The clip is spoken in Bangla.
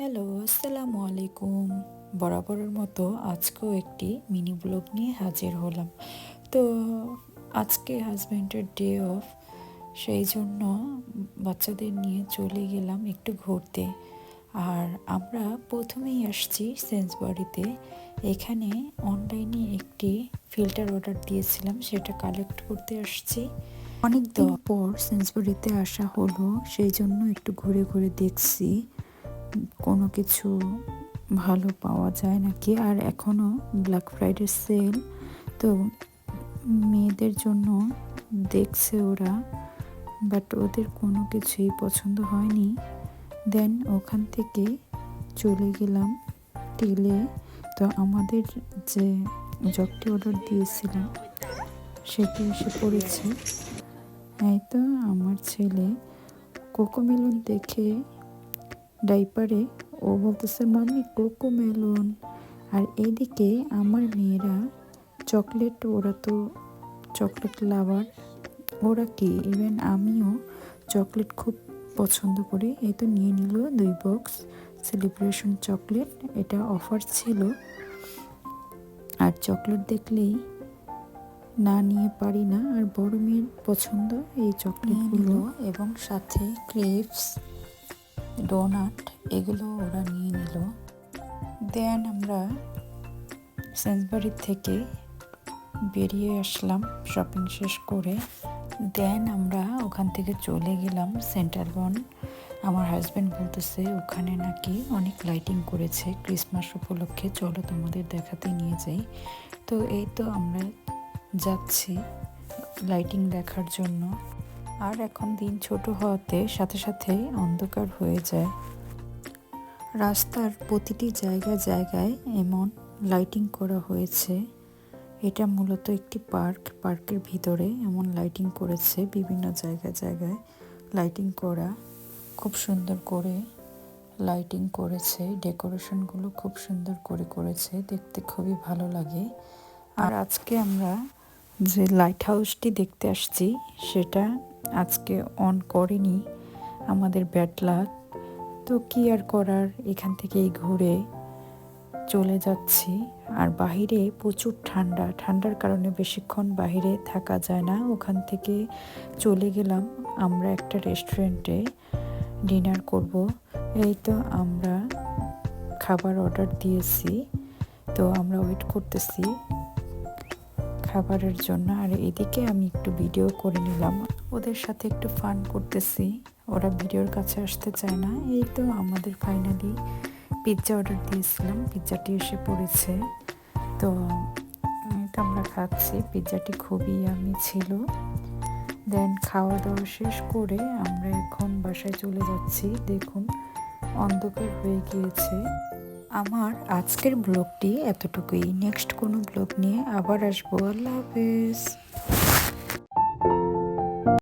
হ্যালো আসসালামু আলাইকুম। বরাবরের মতো আজকেও একটি মিনি ব্লগ নিয়ে হাজির হলাম। তো আজকে হাজব্যান্ডের ডে অফ সেই জন্য বাচ্চাদের নিয়ে চলে গেলাম একটু ঘুরতে। আর আমরা প্রথমেই আসছি সেন্সবাড়িতে। এখানে অনলাইনে একটি ফিল্টার অর্ডার দিয়েছিলাম সেটা কালেক্ট করতে আসছি। অনেক দিন পর সেন্সবাড়িতে আসা হলো সেই জন্য একটু ঘুরে ঘুরে দেখছি। কোনো কিছু ভালো পাওয়া যায় নাকি? আর এখনও ব্ল্যাক ফ্রাইডে সেল তো মেয়েদের জন্য দেখছে ওরা বাট ওদের কোনো কিছুই পছন্দ হয়নি। দেন ওখান থেকে চলে গেলাম টেলে তো আমাদের যে জবটি অর্ডার দিয়েছিলাম, সেটি এসে পড়েছে। এই তো আমার ছেলে কোকোমেলন দেখে ডাইপারে। ও বলতেছে মাম্মি কোকো মেলন আর এইদিকে আমার মেয়েরা চকলেট ওরা তো চকলেট লাভার। ওরা কি? ইভেন আমিও চকলেট খুব পছন্দ করি। এই তো নিয়ে নিল দুই বক্স সেলিব্রেশন চকলেট। এটা অফার ছিল। আর চকলেট দেখলেই না নিয়ে পারি না। আর বড় মেয়ের পছন্দ এই চকলেটগুলো এবং সাথে ক্রেপস। ডোনাট এগুলো ওরা নিয়ে নিল। দেন আমরা সেন্সবাড়ির থেকে বেরিয়ে আসলাম শপিং শেষ করে। দেন আমরা ওখান থেকে চলে গেলাম সেন্ট্রাল বন আমার হাজব্যান্ড বলতেছে, ওখানে নাকি অনেক লাইটিং করেছে ক্রিসমাস উপলক্ষে। চলো তোমাদের দেখাতে নিয়ে যাই। তো এই তো আমরা যাচ্ছি লাইটিং দেখার জন্য। আর এখন দিন ছোট হওয়াতে সাথে সাথে অন্ধকার হয়ে যায়। রাস্তার প্রতিটি জায়গা জায়গায় এমন লাইটিং করা হয়েছে। এটা মূলত একটি পার্ক। পার্কের ভিতরে এমন লাইটিং করেছে বিভিন্ন জায়গা জায়গায় লাইটিং করা। খুব সুন্দর করে লাইটিং করেছে। ডেকোরেশনগুলো খুব সুন্দর করে করেছে। দেখতে খুবই ভালো লাগে। আর আজকে আমরা যে লাইট হাউসটি দেখতে আসছি, সেটা আজকে অন করেনি, আমাদের ব্যাড তো কি আর করার? এখান থেকেই ঘুরে চলে যাচ্ছি। আর বাহিরে প্রচুর ঠান্ডা। ঠান্ডার কারণে বেশিক্ষণ বাহিরে থাকা যায় না। ওখান থেকে চলে গেলাম আমরা একটা রেস্টুরেন্টে ডিনার করব। এই তো আমরা খাবার অর্ডার দিয়েছি। তো আমরা ওয়েট করতেছি। খাবারের জন্য। আর এদিকে আমি একটু ভিডিও করে নিলাম। ওদের সাথে একটু ফান করতেছি। ওরা ভিডিওর কাছে আসতে চায় না। এই তো আমাদের ফাইনালি পিৎজা অর্ডার দিয়েছিলাম। পিৎজাটি এসে পড়েছে। তো এটা আমরা খাচ্ছি। পিৎজাটি খুবই আমি ছিল। দেন খাওয়া দাওয়া শেষ করে আমরা এখন বাসায় চলে যাচ্ছি। দেখুন, অন্ধকার হয়ে গিয়েছে। আমার আজকের ব্লগটি এতটুকুই। নেক্সট কোনো ব্লগ নিয়ে আবার আসব। আল্লাহ হাফেজ।